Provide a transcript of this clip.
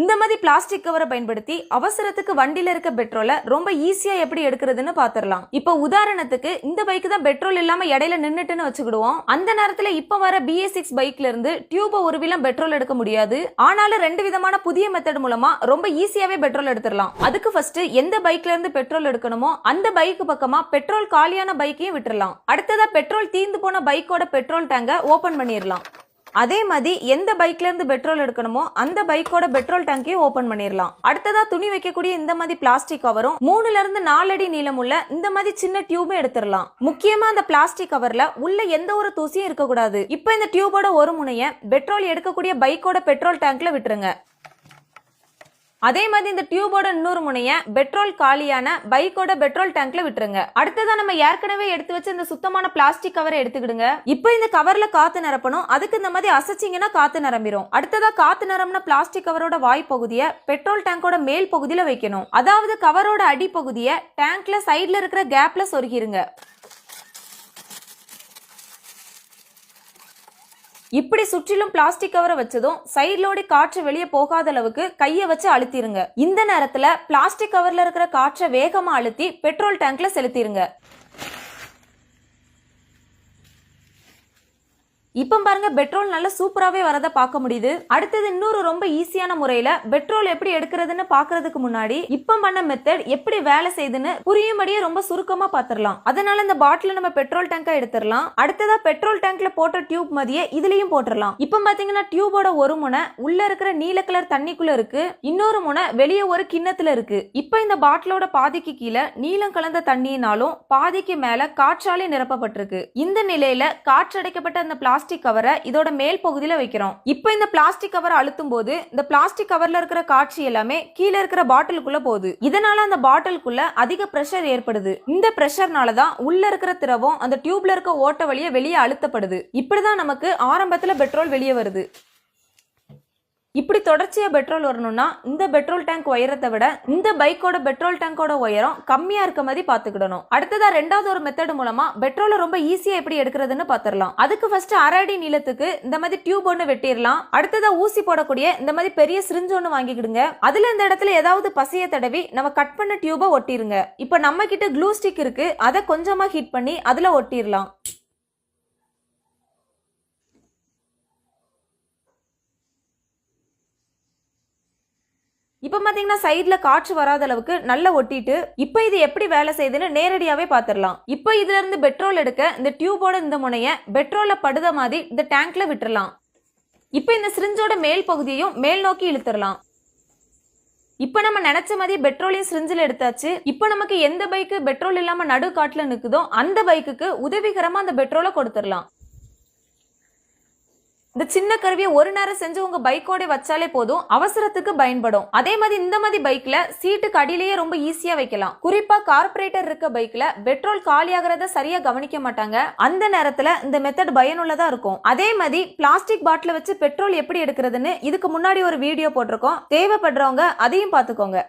இந்த மாதிரி பிளாஸ்டிக் கவரை பயன்படுத்தி அவசரத்துக்கு வண்டியில இருக்க பெட்ரோலை ரொம்ப ஈஸியா எப்படி எடுக்கிறதுன்னு பாத்திரலாம். இப்போ உதாரணத்துக்கு இந்த பைக் தான் பெட்ரோல் இல்லாம இடையில நின்றுட்டுன்னு வச்சுக்கிடுவோம். அந்த நேரத்துல இப்ப வர பிஏ சிக்ஸ் பைக்ல இருந்து டியூப ஒரு வீலம் பெட்ரோல் எடுக்க முடியாது. ஆனாலும் ரெண்டு விதமான புதிய மெத்தட் மூலமா ரொம்ப ஈஸியாவே பெட்ரோல் எடுத்துடலாம் அதுக்கு ஃபர்ஸ்ட் எந்த பைக்ல இருந்து பெட்ரோல் எடுக்கணுமோ அந்த பைக் பக்கமா பெட்ரோல் காலியான பைக்கையும் விட்டுறலாம் அடுத்ததா பெட்ரோல் தீந்து போன பைக்கோட பெட்ரோல் டேங்கை ஓபன் பண்ணிடலாம் அதே மாதிரி எந்த பைக்ல இருந்து பெட்ரோல் எடுக்கணுமோ அந்த பைக்கோட பெட்ரோல் டேங்கையும் ஓபன் பண்ணிடலாம் அடுத்ததா துணி வைக்கக்கூடிய இந்த மாதிரி பிளாஸ்டிக் கவரும் மூணுல இருந்து நாலு அடி நீளமுள்ள இந்த மாதிரி சின்ன டியூபும் எடுத்துடலாம் முக்கியமா அந்த பிளாஸ்டிக் கவர்ல உள்ள எந்த ஒரு தூசியும் இருக்கக்கூடாது. இப்போ இந்த டியூபோட ஒரு முனைய பெட்ரோல் எடுக்கக்கூடிய பைக்கோட பெட்ரோல் டேங்க்ல விட்டுருங்க. அதே மாதிரி இந்த டியூபோட இன்னொரு முனைய பெட்ரோல் காலியான பைக்கோட பெட்ரோல் டேங்க்ல விட்டுருங்க. அடுத்ததா நம்ம ஏற்கனவே எடுத்து வச்ச இந்த சுத்தமான பிளாஸ்டிக் கவரை எடுத்துக்கிடுங்க. இப்போ இந்த கவர்ல காத்து நிரப்பணும். அதுக்கு இந்த மாதிரி அசைச்சிங்கன்னா காத்து நிரம்பிடும் அடுத்ததா காத்து நிரம்பின பிளாஸ்டிக் கவரோட வாய் பகுதியை பெட்ரோல் டேங்கோட மேல் பகுதியில வைக்கணும். அதாவது கவரோட அடிப்பகுதியை டேங்க்ல சைடுல இருக்கிற கேப்ல சொருகிருங்க. இப்படி சுற்றிலும் பிளாஸ்டிக் கவரை வச்சதும் சைட்லோடி காற்று வெளியே போகாத அளவுக்கு கையை வச்சு அழுத்திருங்க. இந்த நேரத்துல பிளாஸ்டிக் கவர்ல இருக்கிற காற்றை வேகமா அழுத்தி பெட்ரோல் டேங்க்ல செலுத்திருங்க. இப்போ பாருங்க பெட்ரோல் நல்லா சூப்பராகவே வரதை பார்க்க முடியுது. அடுத்தது இன்னொரு ரொம்ப ஈஸியான முறையில பெட்ரோல் எப்படி எடுக்கிறதுன்னு பாக்குறதுக்கு முன்னாடி இப்போ பண்ண மெத்தட் எப்படி வேலை செய்யுதுன்னு புரியும்படியே ரொம்ப சுருக்கமா பாத்திரலாம் அதனால இந்த பாட்டில நம்ம பெட்ரோல் டேங்கா எடுத்துடலாம். அடுத்ததா பெட்ரோல் டேங்க்ல போட்ட டியூப் மதியே இதுலயும் போட்டுடலாம். இப்போ பாத்தீங்கன்னா டியூபோட ஒரு முனை உள்ள இருக்கிற நீல கலர் தண்ணிக்குள்ள இருக்கு. இன்னொரு முனை வெளியே ஒரு கிண்ணத்துல இருக்கு. இப்போ இந்த பாட்டிலோட பாதிக்கு கீழே நீலம் கலந்த தண்ணியினாலும் பாதிக்கு மேல காற்றாலே நிரப்பப்பட்டிருக்கு. இந்த நிலையில காற்றடைக்கப்பட்ட அந்த பிளாஸ்டிக் பிளாஸ்டிக் கவரை இதோட மேல் பகுதியில் வைக்கிறோம். இப்போ இந்த பிளாஸ்டிக் கவரை அழுத்தும் போது இந்த பிளாஸ்டிக் கவர்ல இருக்கிற காட்சி எல்லாமே கீழே இருக்கிற பாட்டிலுக்குள்ள போகுது. இதனால அந்த பாட்டிலுக்குள்ள அதிக பிரஷர் ஏற்படுது. இந்த பிரஷர்னால தான் உள்ள இருக்கிற திரவம் அந்த டியூப்ல இருக்க ஓட்ட வழியை வெளியே அழுத்தப்படுது. இப்படிதான் நமக்கு ஆரம்பத்தில் பெட்ரோல் வெளியே வருது. இப்படி தொடர்ச்சியாக பெட்ரோல் வரணும்னா இந்த பெட்ரோல் டேங்க் உயரத்தை விட இந்த பைக்கோட பெட்ரோல் டேங்கோட உயரம் கம்மியா இருக்க மாதிரி பாத்துக்கிடணும் அடுத்ததா ரெண்டாவது ஒரு மெத்தட் மூலமா பெட்ரோலை ரொம்ப ஈஸியா எப்படி எடுக்கிறதுன்னு பாத்திரலாம் அதுக்கு ஃபர்ஸ்ட் அரை அடி நீளத்துக்கு இந்த மாதிரி டியூப் ஒன்று வெட்டிடலாம். அடுத்ததா ஊசி போடக்கூடிய இந்த மாதிரி பெரிய சிரிஞ்சு ஒன்று வாங்கிக்கிடுங்க. அதுல இந்த இடத்துல ஏதாவது பசைய தடவி நம்ம கட் பண்ண டியூபை ஒட்டிருங்க. இப்போ நம்ம கிட்ட க்ளூ ஸ்டிக் இருக்கு. அதை கொஞ்சமா ஹீட் பண்ணி அதுல ஒட்டிடலாம். இப்போ பார்த்தீங்கன்னா சைடில் காற்று வராத அளவுக்கு நல்லா ஒட்டிட்டு இப்போ இது எப்படி வேலை செய்யுதுன்னு நேரடியாகவே பார்த்துடலாம் இப்போ இதுல இருந்து பெட்ரோல் எடுக்க இந்த டியூபோட இந்த முனைய பெட்ரோலை படுத மாதிரி இந்த டேங்க்ல விட்டுறலாம் இப்போ இந்த சிரிஞ்சோட மேல் பகுதியையும் மேல் நோக்கி இழுத்துடலாம் இப்போ நம்ம நினைச்ச மாதிரி பெட்ரோலையும் சிரிஞ்சில் எடுத்தாச்சு. இப்போ நமக்கு எந்த பைக்கு பெட்ரோல் இல்லாம நடு காட்டுல நிக்குதோ அந்த பைக்குக்கு உதவிகரமா அந்த பெட்ரோலை கொடுத்துடலாம் இந்த சின்ன கருவியை ஒரு நேரம் செஞ்சு உங்க பைக்கோட வச்சாலே போதும். அவசரத்துக்கு பயன்படும். அதே மாதிரி இந்த மாதிரி பைக்ல சீட்டுக்கு அடியிலேயே ரொம்ப ஈஸியா வைக்கலாம். குறிப்பா கார்பரேட்டர் இருக்க பைக்ல பெட்ரோல் காலியாகிறத சரியா கவனிக்க மாட்டாங்க. அந்த நேரத்துல இந்த மெத்தட் பயனுள்ளதா இருக்கும். அதே மாதிரி பிளாஸ்டிக் பாட்டில வச்சு பெட்ரோல் எப்படி எடுக்கிறதுன்னு இதுக்கு முன்னாடி ஒரு வீடியோ போட்டிருக்கோம். தேவைப்படுறவங்க அதையும் பார்த்துக்கோங்க.